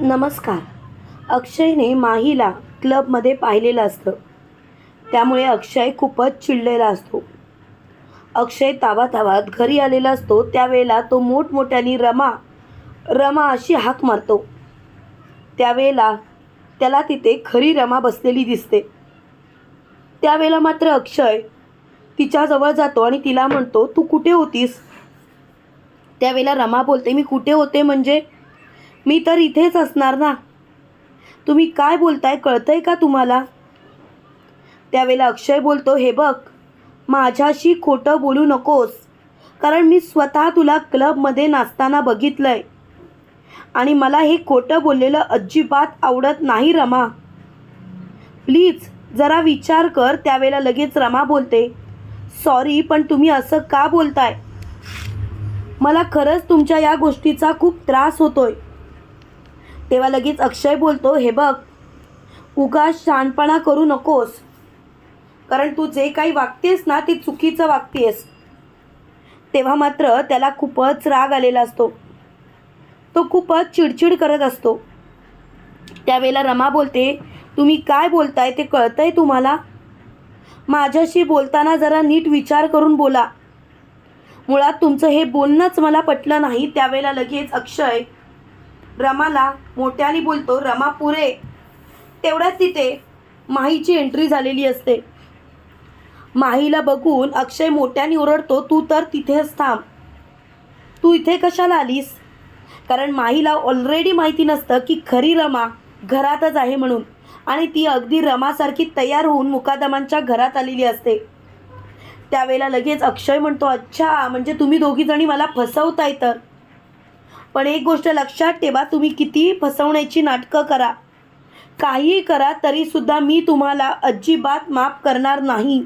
नमस्कार. अक्षयने माहीला क्लबमध्ये पाहिलेलं असतं. त्यामुळे अक्षय खूपच चिडलेला असतो. अक्षय तावातावात घरी आलेला असतो. त्यावेळेला तो मोठमोठ्याने रमा रमा अशी हाक मारतो. त्यावेळेला त्याला तिथे खरी रमा बसलेली दिसते. त्यावेळेला मात्र अक्षय तिच्याजवळ जातो आणि तिला म्हणतो तू कुठे होतीस? त्यावेळेला रमा बोलते मी कुठे होते म्हणजे मी तर इथेच असणार ना. तुम्ही काय बोलताय कळतंय का तुम्हाला? त्यावेळेला अक्षय बोलतो हे बघ माझ्याशी खोटं बोलू नकोस कारण मी स्वतः तुला क्लबमध्ये नाचताना बघितलंय. आणि मला हे खोटं बोललेलं अजिबात आवडत नाही रमा. प्लीज जरा विचार कर. त्यावेळेला लगेच रमा बोलते सॉरी पण तुम्ही असं का बोलताय? मला खरंच तुमच्या या गोष्टीचा खूप त्रास होतोय. तेव्हा लगेच अक्षय बोलतो हे बघ उगा शहाणपणा करू नकोस. कारण तू जे काही वागतेस ना ते चुकीचं वागतेस. तेव्हा मात्र त्याला खूपच राग आलेला असतो. तो खूपच चिडचिड करत असतो. त्यावेळेला रमा बोलते तुम्ही काय बोलताय ते कळतंय तुम्हाला? माझ्याशी बोलताना जरा नीट विचार करून बोला. मुळात तुमचं हे बोलणंच मला पटलं नाही. त्यावेळेला लगेच अक्षय रमाला मोठ्याने बोलतो रमा पुरे. तेवढ्याच तिथे माहीची एंट्री झालेली असते. माहीला बघून अक्षय मोठ्याने ओरडतो तू तर तिथेच थांब. तू इथे कशाला आलीस? कारण माहीला ऑलरेडी माहिती नसतं की खरी रमा घरातच आहे म्हणून. आणि ती अगदी रमासारखी तयार होऊन मुकादमांच्या घरात आलेली असते. त्यावेळेला लगेच अक्षय म्हणतो अच्छा म्हणजे तुम्ही दोघीजणी मला फसवताय तर? पण एक गोष्ट लक्षात ठेवा तुम्ही किती फसवण्याची नाटकं करा. काहीही करा तरीसुद्धा मी तुम्हाला अजिबात माफ करणार नाही.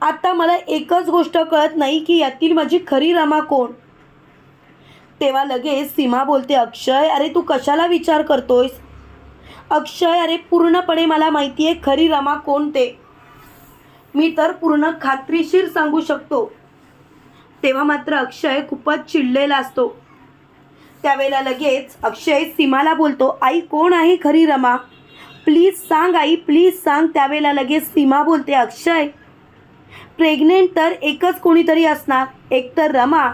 आता मला एकच गोष्ट कळत नाही की यातील माझी खरी रमा कोण? तेव्हा लगेच सीमा बोलते अक्षय अरे तू कशाला विचार करतोयस? अक्षय अरे पूर्णपणे मला माहिती आहे खरी रमा कोण ते. मी तर पूर्ण खात्रीशीर सांगू शकतो. तेव्हा मात्र अक्षय खूपच चिडलेला असतो. त्यावेळेला लगेच अक्षय सीमाला बोलतो आई कोण आहे खरी रमा? प्लीज सांग आई प्लीज सांग. त्यावेळेला लगेच सीमा बोलते अक्षय प्रेग्नेंट तर एकच कोणीतरी असणार. एक तर रमा.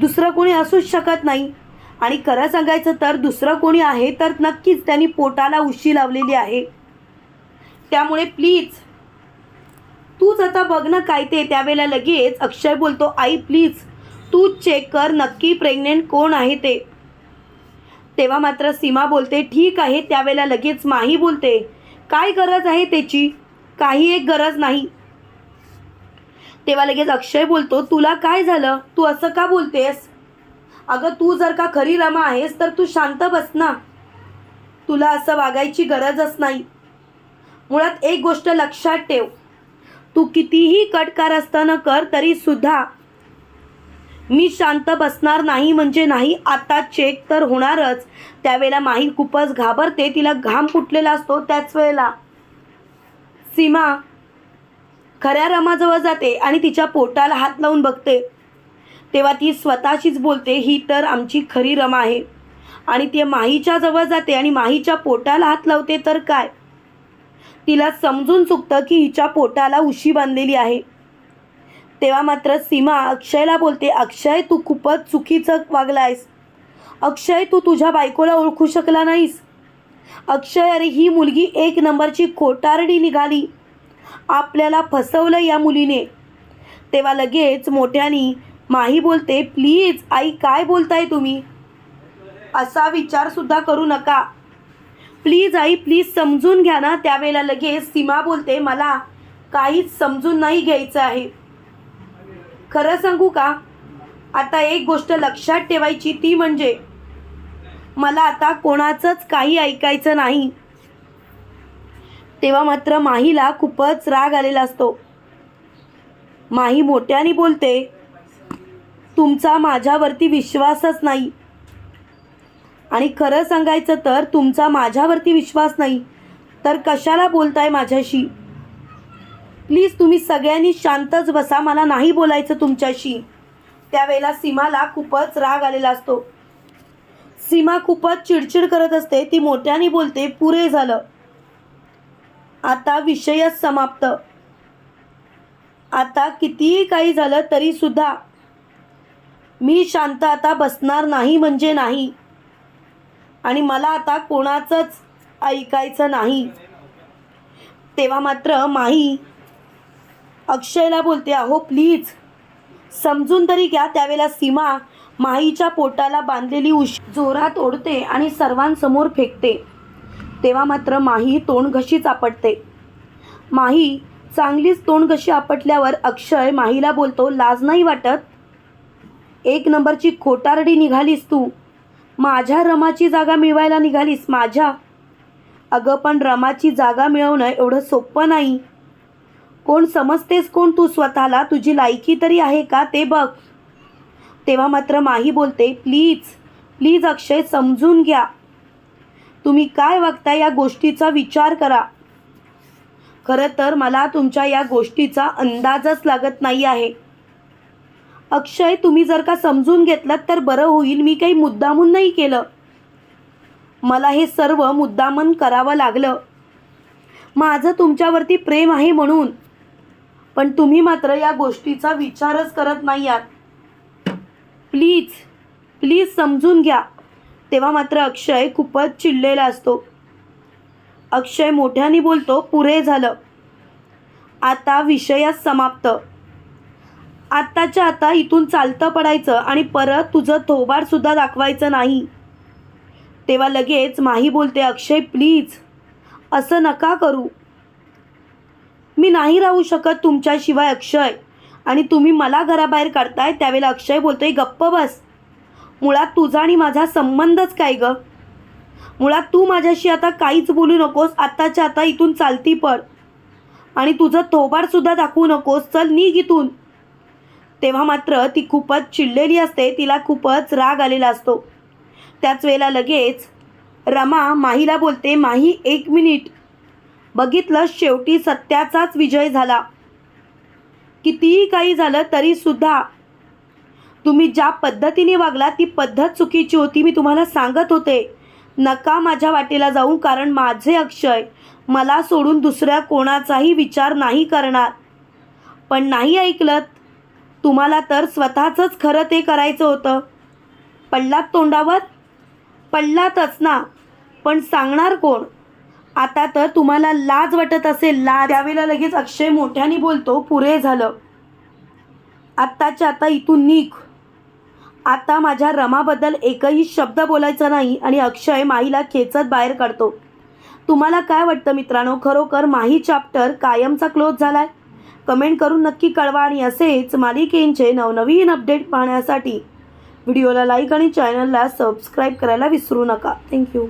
दुसरं कोणी असूच शकत नाही. आणि खरं सांगायचं तर दुसरं कोणी आहे तर नक्कीच त्यांनी पोटाला उशी लावलेली आहे. त्यामुळे प्लीज तूच आता बघ ना काय ते. त्यावेळेला लगेच अक्षय बोलतो आई प्लीज तू चेक कर नक्की प्रेग्नेंट कोण आहे ते. तेव्हा मात्र सीमा बोलते ठीक आहे त्यावेळेला लगेच माही बोलते. काय गरज आहे त्याची? काही एक गरज नाही. तेव्हा लगेच अक्षय बोलतो तुला काय झालं? तू असं का बोलतेस? अगं तू जर का खरी रमा आहेस तर तू शांत बस ना. तुला असं वागायची गरजच नाही. मुळात एक गोष्ट लक्षात ठेव. तू कितीही कटकार असताना कर तरी सुद्धा मी शांत बसणार नाही म्हणजे नाही आता चेक तर होणारच. त्यावेळेला माही खूपच घाबरते तिला घाम फुटलेला असतो त्याच वेळेला. सीमा खऱ्या रमाजवळ जाते आणि तिच्या पोटाला हात लावून बघते. तेव्हा ती स्वतःशीच बोलते ही तर आमची खरी रमा आहे. आणि ती माहीच्या जवळ जाते आणि माहीच्या पोटाला हात लावते तर काय? तिला समजून चुकतं की हिच्या पोटाला उशी बांधलेली आहे. तेव्हा मात्र सीमा अक्षयला बोलते अक्षय तू खूपच चुकीचं वागलायस. अक्षय तू तुझ्या बायकोला ओळखू शकला नाहीस. अक्षय अरे ही मुलगी एक नंबरची खोटारडी निघाली. आपल्याला फसवलं या मुलीने. तेव्हा लगेच मोठ्यानी माही बोलते प्लीज आई काय बोलताय तुम्ही? असा विचारसुद्धा करू नका. प्लीज आई प्लीज समजून घ्या ना. त्यावेळेला लगेच सीमा बोलते मला काहीच समजून नाही घ्यायचं आहे. खरं सांगू का? आता एक गोष्ट लक्षात ठेवायची ती म्हणजे मला आता कोणाचंच काही ऐकायचं नाही. तेव्हा मात्र माहीला खूपच राग आलेला असतो. माही मोठ्याने बोलते तुमचा माझ्यावरती विश्वासच नाही. आणि खरं सांगायचं तर तुमचा माझ्यावरती विश्वास नाही. तर कशाला बोलताय माझ्याशी? प्लीज तुम्ही सगळ्यांनी शांतच बसा मला नाही बोलायचं तुमच्याशी. त्यावेळेला सीमाला खूपच राग आलेला असतो. सीमा खूपच चिडचिड करत असते ती मोठ्याने बोलते पुरे झालं. आता विषयच समाप्त. आता कितीही काही झालं तरी सुद्धा मी शांत आता बसणार नाही म्हणजे नाही. आणि मला आता कोणाचंच ऐकायचं नाही. तेव्हा मात्र माही अक्षयला बोलते अहो प्लीज समजून तरी घ्या त्यावेळेला सीमा माहीच्या पोटाला बांधलेली उश जोरात ओढते आणि सर्वांसमोर फेकते. तेव्हा मात्र माही तोंड घशीच आपटते माही चांगलीच तोंड घशी आपटल्यावर अक्षय माहीला बोलतो लाज नाही वाटत? एक नंबरची खोटारडी निघालीस तू. माझ्या रमाची जागा मिळवायला निघालीस माझ्या. अगं पण रमाची जागा मिळवणं एवढं सोपं नाही. कोण समजतेस कोण तू स्वतःला? तुझी लायकी तरी आहे का? ते बघ. तेव्हा मात्र माही बोलते प्लीज प्लीज अक्षय समजून घ्या. तुम्ही काय वागता या गोष्टीचा विचार करा. खरं तर मला तुमच्या या गोष्टीचा अंदाजच लागत नाही आहे. अक्षय तुम्ही जर का समजून घेतलं तर बरं होईल. मी काही मुद्दामून नाही केलं. मला हे सर्व मुद्दामन करावं लागलं. माझं तुमच्यावरती प्रेम आहे म्हणून. पण तुम्ही मात्र या गोष्टीचा विचारच करत नाही आहात प्लीज प्लीज समजून घ्या. तेव्हा मात्र अक्षय खूपच चिडलेला असतो. अक्षय मोठ्याने बोलतो पुरे झालं. आता विषयच समाप्त. आत्ताच्या आता इथून चालतं पडायचं आणि परत तुझं थोबाडसुद्धा दाखवायचं नाही. तेव्हा लगेच माही बोलते अक्षय प्लीज. असं नका करू. मी नाही राहू शकत तुमच्याशिवाय अक्षय. आणि तुम्ही मला घराबाहेर काढताय त्यावेळेला अक्षय बोलतोय गप्प बस. मुळात तुझा आणि माझा संबंधच काय ग? मुळात तू माझ्याशी आता काहीच बोलू नकोस आत्ताच्या आता इथून चालती पड आणि तुझं थोबाडसुद्धा दाखवू नकोस चल निघ इथून. तेव्हा मात्र ती खूपच चिडलेली असते तिला खूपच राग आलेला असतो. त्याच वेळेला लगेच रमा माहीला बोलते माही एक मिनिट. बघितलं शेवटी सत्याचाच विजय झाला. कितीही काही झालं तरी सुद्धा तुम्ही ज्या पद्धतीने वागला ती पद्धत चुकीची होती मी तुम्हाला सांगत होते. नका माझ्या वाटेला जाऊ कारण माझे अक्षय मला सोडून दुसऱ्या कोणाचाही विचार नाही करणार. पण नाही ऐकलं तुम्हाला तर स्वतःचंच खरं ते करायचं होतं. पडलात तोंडावर? पडलातच ना. पण सांगणार कोण? आता तर तुम्हाला लाज वाटत असेल लाज. त्यावेळेला लगेच अक्षय मोठ्याने बोलतो पुरे झालं. आत्ताच्या आता इथून निघ. आता माझ्या रमाबद्दल एकही शब्द बोलायचा नाही आणि अक्षय माहीला खेचत बाहेर काढतो. तुम्हाला काय वाटतं मित्रांनो? खरोखर माही चॅप्टर कायमचा क्लोज झालाय? कमेंट करून नक्की कळवा आणि असेच मालिकेंचे नवनवीन अपडेट पाहण्यासाठी. व्हिडिओला लाईक आणि चॅनलला सबस्क्राईब करायला विसरू नका. थँक्यू